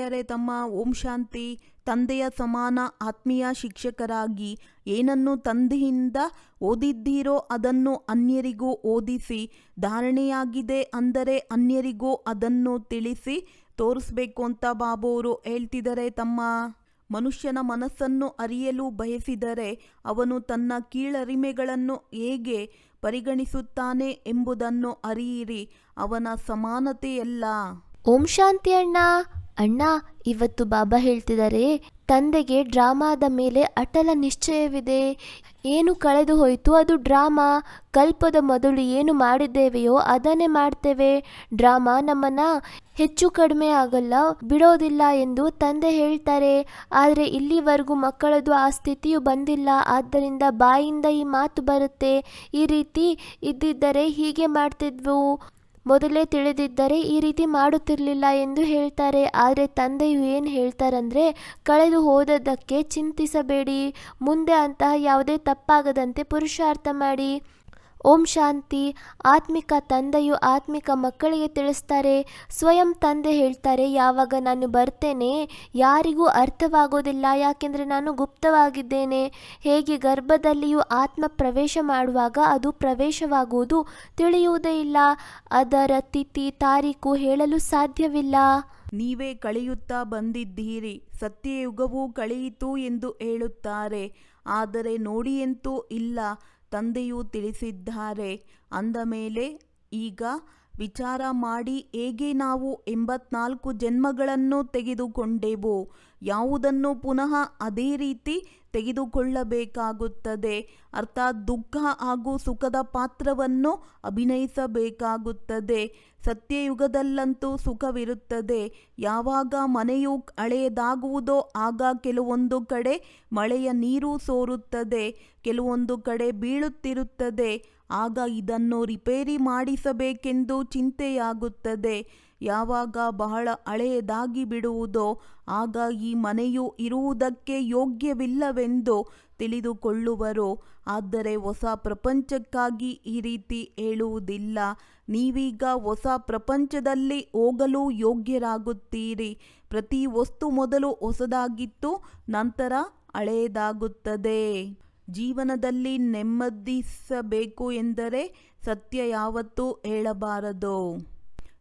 ಅರೆ ತಮ್ಮ ಓಂ ಶಾಂತಿ, ತಂದೆಯ ಸಮಾನ ಆತ್ಮೀಯ ಶಿಕ್ಷಕರಾಗಿ ಏನನ್ನು ತಂದೆಯಿಂದ ಓದಿದ್ದೀರೋ ಅದನ್ನು ಅನ್ಯರಿಗೂ ಓದಿಸಿ, ಧಾರಣೆಯಾಗಿದೆ ಅಂದರೆ ಅನ್ಯರಿಗೂ ಅದನ್ನು ತಿಳಿಸಿ ತೋರಿಸ್ಬೇಕು ಅಂತ ಬಾಬೋರು ಹೇಳ್ತಿದ್ದಾರೆ ತಮ್ಮ. ಮನುಷ್ಯನ ಮನಸ್ಸನ್ನು ಅರಿಯಲು ಬಯಸಿದರೆ ಅವನು ತನ್ನ ಕೀಳರಿಮೆಗಳನ್ನು ಹೇಗೆ ಪರಿಗಣಿಸುತ್ತಾನೆ ಎಂಬುದನ್ನು ಅರಿಯಿರಿ, ಅವನ ಸಮಾನತೆಯಲ್ಲ. ಓಂ ಶಾಂತಿ ಅಣ್ಣ ಅಣ್ಣ, ಇವತ್ತು ಬಾಬಾ ಹೇಳ್ತಿದ್ದಾರೆ ತಂದೆಗೆ ಡ್ರಾಮಾದ ಮೇಲೆ ಅಟಲ ನಿಶ್ಚಯವಿದೆ. ಏನು ಕಳೆದು ಹೋಯಿತು, ಅದು ಡ್ರಾಮಾ. ಕಲ್ಪದ ಮೊದಲು ಏನು ಮಾಡಿದ್ದೇವೆಯೋ ಅದನ್ನೇ ಮಾಡ್ತೇವೆ. ಡ್ರಾಮಾ ನಮ್ಮನ್ನ ಹೆಚ್ಚು ಕಡಿಮೆ ಆಗಲ್ಲ, ಬಿಡೋದಿಲ್ಲ ಎಂದು ತಂದೆ ಹೇಳ್ತಾರೆ. ಆದರೆ ಇಲ್ಲಿವರೆಗೂ ಮಕ್ಕಳದು ಆ ಸ್ಥಿತಿಯು ಬಂದಿಲ್ಲ. ಆದ್ದರಿಂದ ಬಾಯಿಂದ ಈ ಮಾತು ಬರುತ್ತೆ. ಈ ರೀತಿ ಇದ್ದಿದ್ದರೆ ಹೀಗೆ ಮಾಡ್ತಿದ್ವು. ಮೊದಲೇ ತಿಳಿದಿದ್ದರೆ ಈ ರೀತಿ ಮಾಡುತ್ತಿರಲಿಲ್ಲ ಎಂದು ಹೇಳ್ತಾರೆ. ಆದರೆ ತಂದೆಯು ಏನು ಹೇಳ್ತಾರಂದರೆ, ಕಳೆದು ಹೋದದ್ದಕ್ಕೆ ಚಿಂತಿಸಬೇಡಿ. ಮುಂದೆ ಅಂತಹ ಯಾವುದೇ ತಪ್ಪಾಗದಂತೆ ಪುರುಷಾರ್ಥ ಮಾಡಿ. ಓಂ ಶಾಂತಿ. ಆತ್ಮಿಕ ತಂದೆಯು ಆತ್ಮಿಕ ಮಕ್ಕಳಿಗೆ ತಿಳಿಸ್ತಾರೆ. ಸ್ವಯಂ ತಂದೆ ಹೇಳ್ತಾರೆ, ಯಾವಾಗ ನಾನು ಬರ್ತೇನೆ, ಯಾರಿಗೂ ಅರ್ಥವಾಗೋದಿಲ್ಲ, ಯಾಕೆಂದರೆ ನಾನು ಗುಪ್ತವಾಗಿದ್ದೇನೆ. ಹೇಗೆ ಗರ್ಭದಲ್ಲಿಯೂ ಆತ್ಮ ಪ್ರವೇಶ ಮಾಡುವಾಗ ಅದು ಪ್ರವೇಶವಾಗುವುದು ತಿಳಿಯುವುದೇ ಇಲ್ಲ. ಅದರ ತಿಥಿ, ತಾರೀಕು ಹೇಳಲು ಸಾಧ್ಯವಿಲ್ಲ. ನೀವೇ ಕಳೆಯುತ್ತಾ ಬಂದಿದ್ದೀರಿ. ಸತ್ಯಯುಗವೂ ಕಳೆಯಿತು ಎಂದು ಹೇಳುತ್ತಾರೆ. ಆದರೆ ನೋಡಿಯಂತೂ ಇಲ್ಲ. ತಂದೆಯು ತಿಳಿಸಿದ್ದಾರೆ, ಅಂದ ಮೇಲೆ, ಈಗ ವಿಚಾರ ಮಾಡಿ ಹೇಗೆ ನಾವು ಎಂಬತ್ನಾಲ್ಕು ಜನ್ಮಗಳನ್ನು ತೆಗೆದುಕೊಂಡೆವು? ಯಾವುದನ್ನು ಪುನಃ ಅದೇ ರೀತಿ ತೆಗೆದುಕೊಳ್ಳಬೇಕಾಗುತ್ತದೆ. ಅರ್ಥಾತ್ ದುಃಖ ಹಾಗೂ ಸುಖದ ಪಾತ್ರವನ್ನು ಅಭಿನಯಿಸಬೇಕಾಗುತ್ತದೆ. ಸತ್ಯಯುಗದಲ್ಲಂತೂ ಸುಖವಿರುತ್ತದೆ. ಯಾವಾಗ ಮನೆಯು ಹಳೆಯದಾಗುವುದೋ ಆಗ ಕೆಲವೊಂದು ಕಡೆ ಮಳೆಯ ನೀರು ಸೋರುತ್ತದೆ. ಕೆಲವೊಂದು ಕಡೆ ಬೀಳುತ್ತಿರುತ್ತದೆ. ಆಗ ಇದನ್ನು ರಿಪೇರಿ ಮಾಡಿಸಬೇಕೆಂದು ಚಿಂತೆಯಾಗುತ್ತದೆ. ಯಾವಾಗ ಬಹಳ ಹಳೆಯದಾಗಿ ಬಿಡುವುದೋ ಆಗ ಈ ಮನೆಯು ಇರುವುದಕ್ಕೆ ಯೋಗ್ಯವಿಲ್ಲವೆಂದು ತಿಳಿದುಕೊಳ್ಳುವರು. ಆದರೆ ಹೊಸ ಪ್ರಪಂಚಕ್ಕಾಗಿ ಈ ರೀತಿ ಹೇಳುವುದಿಲ್ಲ. ನೀವೀಗ ಹೊಸ ಪ್ರಪಂಚದಲ್ಲಿ ಹೋಗಲು ಯೋಗ್ಯರಾಗುತ್ತೀರಿ. ಪ್ರತಿ ವಸ್ತು ಮೊದಲು ಹೊಸದಾಗಿತ್ತು, ನಂತರ ಹಳೆಯದಾಗುತ್ತದೆ ಜೀವನದಲ್ಲಿ ನೆಮ್ಮದಿಸಬೇಕು ಎಂದರೆ ಸತ್ಯ ಯಾವತ್ತೂ ಹೇಳಬಾರದು.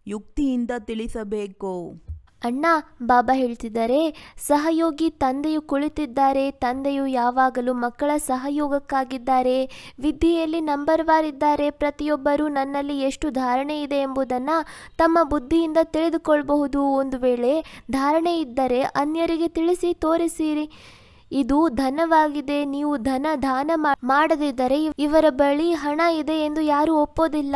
ಯುಕ್ತಿಯಿಂದ ತಿಳಿಸಬೇಕು. ಅಣ್ಣ, ಬಾಬಾ ಹೇಳ್ತಿದ್ದಾರೆ, ಸಹಯೋಗಿ ತಂದೆಯು ಕುಳಿತಿದ್ದಾರೆ, ತಂದೆಯು ಯಾವಾಗಲೂ ಮಕ್ಕಳ ಸಹಯೋಗಕ್ಕಾಗಿದ್ದಾರೆ, ವಿದ್ಯೆಯಲ್ಲಿ ನಂಬರ್ ವಾರ್ ಇದ್ದಾರೆ, ಪ್ರತಿಯೊಬ್ಬರೂ ನನ್ನಲ್ಲಿ ಎಷ್ಟು ಧಾರಣೆ ಇದೆ ಎಂಬುದನ್ನು ತಮ್ಮ ಬುದ್ಧಿಯಿಂದ ತಿಳಿದುಕೊಳ್ಳಬಹುದು ಒಂದು ವೇಳೆ ಧಾರಣೆ ಇದ್ದರೆ ಅನ್ಯರಿಗೆ ತಿಳಿಸಿ ತೋರಿಸಿರಿ. ಇದು ಧನವಾಗಿದೆ, ನೀವು ಧನ ದಾನ ಮಾಡದಿದ್ದರೆ ಇವರ ಬಳಿ ಹಣ ಇದೆ ಎಂದು ಯಾರು ಒಪ್ಪೋದಿಲ್ಲ.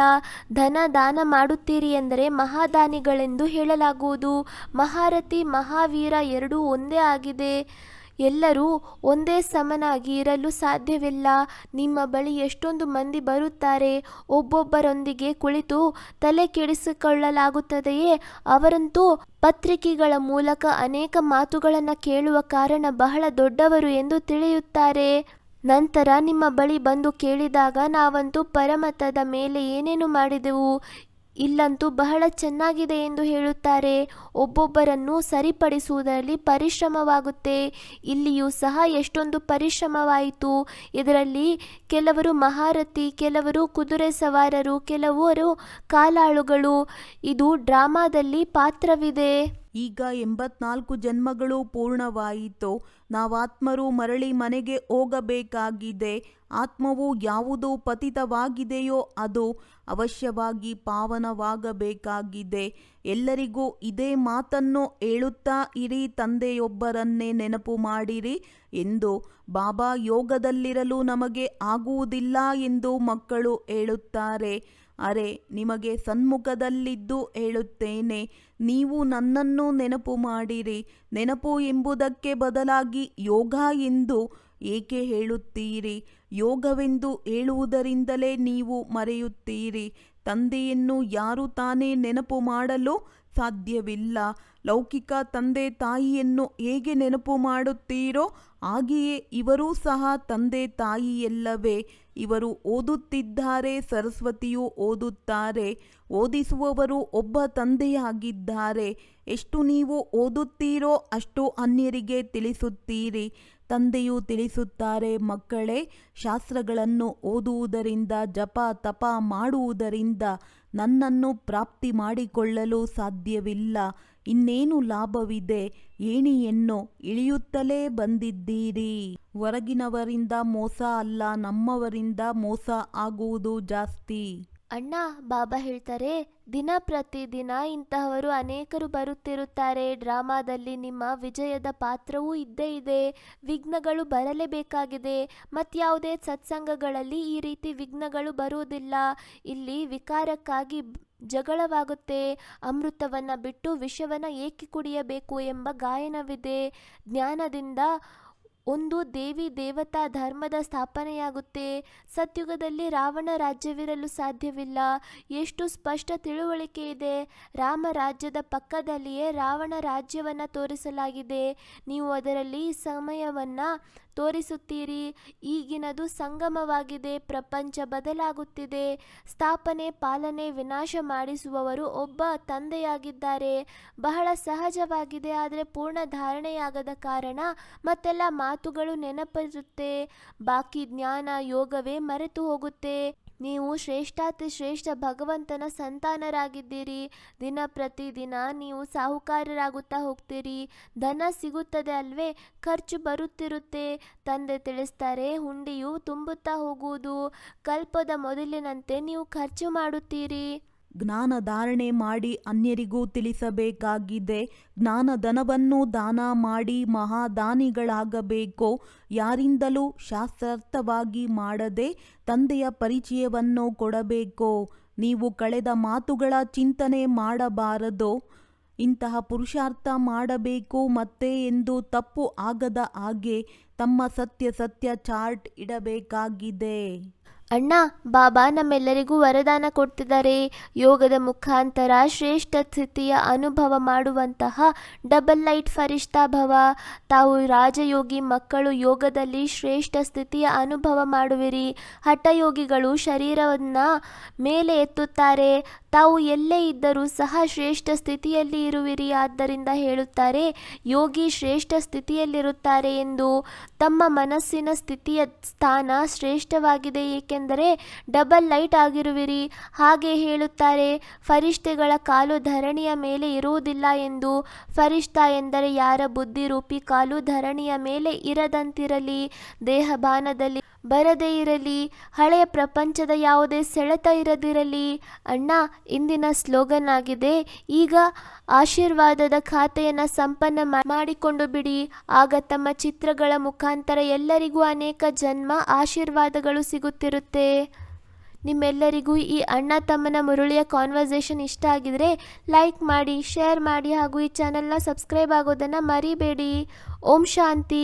ಧನ ದಾನ ಮಾಡುತ್ತೀರಿ ಎಂದರೆ ಮಹಾದಾನಿಗಳೆಂದು ಹೇಳಲಾಗುವುದು. ಮಹಾರಥಿ ಮಹಾವೀರ ಎರಡೂ ಒಂದೇ ಆಗಿದೆ. ಎಲ್ಲರೂ ಒಂದೇ ಸಮನಾಗಿ ಇರಲು ಸಾಧ್ಯವಿಲ್ಲ. ನಿಮ್ಮ ಬಳಿ ಎಷ್ಟೊಂದು ಮಂದಿ ಬರುತ್ತಾರೆ. ಒಬ್ಬೊಬ್ಬರೊಂದಿಗೆ ಕುಳಿತು ತಲೆ ಕೆಡಿಸಿಕೊಳ್ಳಲಾಗುತ್ತದೆಯೇ? ಅವರಂತೂ ಪತ್ರಿಕೆಗಳ ಮೂಲಕ ಅನೇಕ ಮಾತುಗಳನ್ನು ಕೇಳುವ ಕಾರಣ ಬಹಳ ದೊಡ್ಡವರು ಎಂದು ತಿಳಿಯುತ್ತಾರೆ. ನಂತರ ನಿಮ್ಮ ಬಳಿ ಬಂದು ಕೇಳಿದಾಗ ನಾವಂತೂ ಪರಮತದ ಮೇಲೆ ಏನೇನು ಮಾಡಿದೆವು? ಇಲ್ಲಂತೂ ಬಹಳ ಚೆನ್ನಾಗಿದೆ ಎಂದು ಹೇಳುತ್ತಾರೆ. ಒಬ್ಬೊಬ್ಬರನ್ನು ಸರಿಪಡಿಸುವುದರಲ್ಲಿ ಪರಿಶ್ರಮವಾಗುತ್ತೆ. ಇಲ್ಲಿಯೂ ಸಹ ಎಷ್ಟೊಂದು ಪರಿಶ್ರಮವಾಯಿತು. ಇದರಲ್ಲಿ ಕೆಲವರು ಮಹಾರಥಿ, ಕೆಲವರು ಕುದುರೆ ಸವಾರರು, ಕೆಲವರು ಕಾಲಾಳುಗಳು. ಇದು ಡ್ರಾಮಾದಲ್ಲಿ ಪಾತ್ರವಿದೆ. ಈಗ ಎಂಬತ್ನಾಲ್ಕು ಜನ್ಮಗಳು ಪೂರ್ಣವಾಯಿತು. ನಾವಾತ್ಮರು ಮರಳಿ ಮನೆಗೆ ಹೋಗಬೇಕಾಗಿದೆ. ಆತ್ಮವು ಯಾವುದು ಪತಿತವಾಗಿದೆಯೋ ಅದು ಅವಶ್ಯವಾಗಿ ಪಾವನವಾಗಬೇಕಾಗಿದೆ. ಎಲ್ಲರಿಗೂ ಇದೇ ಮಾತನ್ನು ಹೇಳುತ್ತಾ ಇರಿ ತಂದೆಯೊಬ್ಬರನ್ನೇ ನೆನಪು ಮಾಡಿರಿ ಎಂದು ಬಾಬಾ ಯೋಗದಲ್ಲಿರಲು ನಮಗೆ ಆಗುವುದಿಲ್ಲ ಎಂದು ಮಕ್ಕಳು ಹೇಳುತ್ತಾರೆ. ಅರೆ, ನಿಮಗೆ ಸನ್ಮುಖದಲ್ಲಿದ್ದು ಹೇಳುತ್ತೇನೆ, ನೀವು ನನ್ನನ್ನು ನೆನಪು ಮಾಡಿರಿ. ನೆನಪು ಎಂಬುದಕ್ಕೆ ಬದಲಾಗಿ ಯೋಗ ಎಂದು ಏಕೆ ಹೇಳುತ್ತೀರಿ? ಯೋಗವೆಂದು ಹೇಳುವುದರಿಂದಲೇ ನೀವು ಮರೆಯುತ್ತೀರಿ. ತಂದೆಯನ್ನು ಯಾರು ತಾನೇ ನೆನಪು ಮಾಡಲು ಸಾಧ್ಯವಿಲ್ಲ. ಲೌಕಿಕ ತಂದೆ ತಾಯಿಯನ್ನು ಹೇಗೆ ನೆನಪು ಮಾಡುತ್ತೀರೋ, ಹಾಗೆಯೇ ಇವರೂ ಸಹ ತಂದೆ ತಾಯಿಯಲ್ಲವೇ. ಇವರು ಓದುತ್ತಿದ್ದಾರೆ ಸರಸ್ವತಿಯು ಓದುತ್ತಾರೆ ಓದಿಸುವವರು ಒಬ್ಬ ತಂದೆಯಾಗಿದ್ದಾರೆ. ಎಷ್ಟು ನೀವು ಓದುತ್ತೀರೋ ಅಷ್ಟು ಅನ್ಯರಿಗೆ ತಿಳಿಸುತ್ತೀರಿ. ತಂದೆಯು ತಿಳಿಸುತ್ತಾರೆ, ಮಕ್ಕಳೇ, ಶಾಸ್ತ್ರಗಳನ್ನು ಓದುವುದರಿಂದ, ಜಪ ತಪ ಮಾಡುವುದರಿಂದ ನನ್ನನ್ನು ಪ್ರಾಪ್ತಿ ಮಾಡಿಕೊಳ್ಳಲು ಸಾಧ್ಯವಿಲ್ಲ. ಇನ್ನೇನು ಲಾಭವಿದೆ? ಏಣಿಯನ್ನು ಇಳಿಯುತ್ತಲೇ ಬಂದಿದ್ದೀರಿ. ಹೊರಗಿನವರಿಂದ ಮೋಸ ಅಲ್ಲ, ನಮ್ಮವರಿಂದ ಮೋಸ ಆಗುವುದು ಜಾಸ್ತಿ. ಅಣ್ಣ, ಬಾಬಾ ಹೇಳ್ತಾರೆ, ದಿನ ಪ್ರತಿದಿನ ಇಂತಹವರು ಅನೇಕರು ಬರುತ್ತಿರುತ್ತಾರೆ. ಡ್ರಾಮಾದಲ್ಲಿ ನಿಮ್ಮ ವಿಜಯದ ಪಾತ್ರವೂ ಇದ್ದೇ ಇದೆ. ವಿಘ್ನಗಳು ಬರಲೇಬೇಕಾಗಿದೆ. ಮತ್ಯಾವುದೇ ಸತ್ಸಂಗಗಳಲ್ಲಿ ಈ ರೀತಿ ವಿಘ್ನಗಳು ಬರುವುದಿಲ್ಲ. ಇಲ್ಲಿ ವಿಕಾರಕ್ಕಾಗಿ ಜಗಳವಾಗುತ್ತೆ. ಅಮೃತವನ್ನು ಬಿಟ್ಟು ವಿಷವನ್ನು ಏಕೆ ಕುಡಿಯಬೇಕು ಎಂಬ ಗಾಯನವಿದೆ. ಜ್ಞಾನದಿಂದ ಒಂದು ದೇವಿ ದೇವತಾ ಧರ್ಮದ ಸ್ಥಾಪನೆಯಾಗುತ್ತೆ. ಸತ್ಯುಗದಲ್ಲಿ ರಾವಣ ರಾಜ್ಯವಿರಲು ಸಾಧ್ಯವಿಲ್ಲ. ಎಷ್ಟು ಸ್ಪಷ್ಟ ತಿಳುವಳಿಕೆ ಇದೆ. ರಾಮ ರಾಜ್ಯದ ಪಕ್ಕದಲ್ಲಿಯೇ ರಾವಣ ರಾಜ್ಯವನ್ನು ತೋರಿಸಲಾಗಿದೆ. ನೀವು ಅದರಲ್ಲಿ ಸಮಯವನ್ನು ತೋರಿಸುತ್ತೀರಿ. ಈಗಿನದು ಸಂಗಮವಾಗಿದೆ, ಪ್ರಪಂಚ ಬದಲಾಗುತ್ತಿದೆ. ಸ್ಥಾಪನೆ, ಪಾಲನೆ, ವಿನಾಶ ಮಾಡಿಸುವವರು ಒಬ್ಬ ತಂದೆಯಾಗಿದ್ದಾರೆ. ಬಹಳ ಸಹಜವಾಗಿದೆ, ಆದರೆ ಪೂರ್ಣ ಧಾರಣೆಯಾಗದ ಕಾರಣ ಮತ್ತೆಲ್ಲ ಮಾತುಗಳು ನೆನಪಿರುತ್ತೆ. ಬಾಕಿ ಜ್ಞಾನ, ಯೋಗವೇ ಮರೆತು ಹೋಗುತ್ತೆ. ನೀವು ಶ್ರೇಷ್ಠಾತಿ ಶ್ರೇಷ್ಠ ಭಗವಂತನ ಸಂತಾನರಾಗಿದ್ದೀರಿ. ದಿನ ಪ್ರತಿದಿನ ನೀವು ಸಾಹುಕಾರರಾಗುತ್ತಾ ಹೋಗ್ತೀರಿ. ಧನ ಸಿಗುತ್ತದೆ ಅಲ್ವೇ, ಖರ್ಚು ಬರುತ್ತಿರುತ್ತೆ. ತಂದೆ ತಿಳಿಸ್ತಾರೆ, ಹುಂಡಿಯು ತುಂಬುತ್ತಾ ಹೋಗುವುದು. ಕಲ್ಪದ ಮೊದಲಿನಂತೆ ನೀವು ಖರ್ಚು ಮಾಡುತ್ತೀರಿ. ಜ್ಞಾನ ಧಾರಣೆ ಮಾಡಿ ಅನ್ಯರಿಗೂ ತಿಳಿಸಬೇಕಾಗಿದೆ. ಜ್ಞಾನಧನವನ್ನು ದಾನ ಮಾಡಿ ಮಹಾದಾನಿಗಳಾಗಬೇಕು. ಯಾರಿಂದಲೂ ಶಾಸ್ತ್ರಾರ್ಥವಾಗಿ ಮಾಡದೆ ತಂದೆಯ ಪರಿಚಯವನ್ನು ಕೊಡಬೇಕು. ನೀವು ಕಳೆದ ಮಾತುಗಳ ಚಿಂತನೆ ಮಾಡಬಾರದು. ಇಂತಹ ಪುರುಷಾರ್ಥ ಮಾಡಬೇಕು ಮತ್ತೆ ಎಂದು ತಪ್ಪು ಆಗದ ಹಾಗೆ ತಮ್ಮ ಸತ್ಯ ಸತ್ಯ ಚಾರ್ಟ್ ಇಡಬೇಕಾಗಿದೆ. ಅಣ್ಣ, ಬಾಬಾ ನಮ್ಮೆಲ್ಲರಿಗೂ ವರದಾನ ಕೊಡ್ತಿದ್ದಾರೆ. ಯೋಗದ ಮುಖಾಂತರ ಶ್ರೇಷ್ಠ ಸ್ಥಿತಿಯ ಅನುಭವ ಮಾಡುವಂತಹ ಡಬಲ್ ಲೈಟ್ ಫರಿಷ್ಠಾ ಭವ. ತಾವು ರಾಜಯೋಗಿ ಮಕ್ಕಳು ಯೋಗದಲ್ಲಿ ಶ್ರೇಷ್ಠ ಸ್ಥಿತಿಯ ಅನುಭವ ಮಾಡುವಿರಿ. ಹಠಯೋಗಿಗಳು ಶರೀರವನ್ನು ಮೇಲೆ ಎತ್ತುತ್ತಾರೆ. ತಾವು ಎಲ್ಲೇ ಇದ್ದರೂ ಸಹ ಶ್ರೇಷ್ಠ ಸ್ಥಿತಿಯಲ್ಲಿ ಇರುವಿರಿ ಆದ್ದರಿಂದ ಹೇಳುತ್ತಾರೆ, ಯೋಗಿ ಶ್ರೇಷ್ಠ ಸ್ಥಿತಿಯಲ್ಲಿರುತ್ತಾರೆ ಎಂದು. ತಮ್ಮ ಮನಸ್ಸಿನ ಸ್ಥಿತಿಯ ಸ್ಥಾನ ಶ್ರೇಷ್ಠವಾಗಿದೆ, ಏಕೆಂದರೆ ಡಬಲ್ ಲೈಟ್ ಆಗಿರುವಿರಿ. ಹಾಗೆ ಹೇಳುತ್ತಾರೆ ಫರಿಷ್ಠೆಗಳ ಕಾಲು ಧರಣಿಯ ಮೇಲೆ ಇರುವುದಿಲ್ಲ ಎಂದು. ಫರಿಷ್ಠ ಎಂದರೆ ಯಾರ ಬುದ್ಧಿರೂಪಿ ಕಾಲು ಧರಣಿಯ ಮೇಲೆ ಇರದಂತಿರಲಿ. ದೇಹಭಾನದಲ್ಲಿ ಬರದೇ ಇರಲಿ, ಹಳೆಯ ಪ್ರಪಂಚದ ಯಾವುದೇ ಸೆಳೆತ ಇರದಿರಲಿ. ಅಣ್ಣ, ಇಂದಿನ ಸ್ಲೋಗನ್ ಆಗಿದೆ, ಈಗ ಆಶೀರ್ವಾದದ ಖಾತೆಯನ್ನು ಸಂಪನ್ನ ಮಾಡಿಕೊಂಡು ಬಿಡಿ. ಆಗ ತಮ್ಮ ಚಿತ್ರಗಳ ಮುಖಾಂತರ ಎಲ್ಲರಿಗೂ ಅನೇಕ ಜನ್ಮ ಆಶೀರ್ವಾದಗಳು ಸಿಗುತ್ತಿರುತ್ತೆ. ನಿಮ್ಮೆಲ್ಲರಿಗೂ ಈ ಅಣ್ಣ ತಮ್ಮನ ಮುರುಳಿಯ ಕಾನ್ವರ್ಸೇಷನ್ ಇಷ್ಟ ಆಗಿದರೆ ಲೈಕ್ ಮಾಡಿ ಶೇರ್ ಮಾಡಿ ಹಾಗೂ ಈ ಚಾನಲ್ನ ಸಬ್ಸ್ಕ್ರೈಬ್ ಆಗೋದನ್ನು ಮರಿಬೇಡಿ. ಓಂ ಶಾಂತಿ.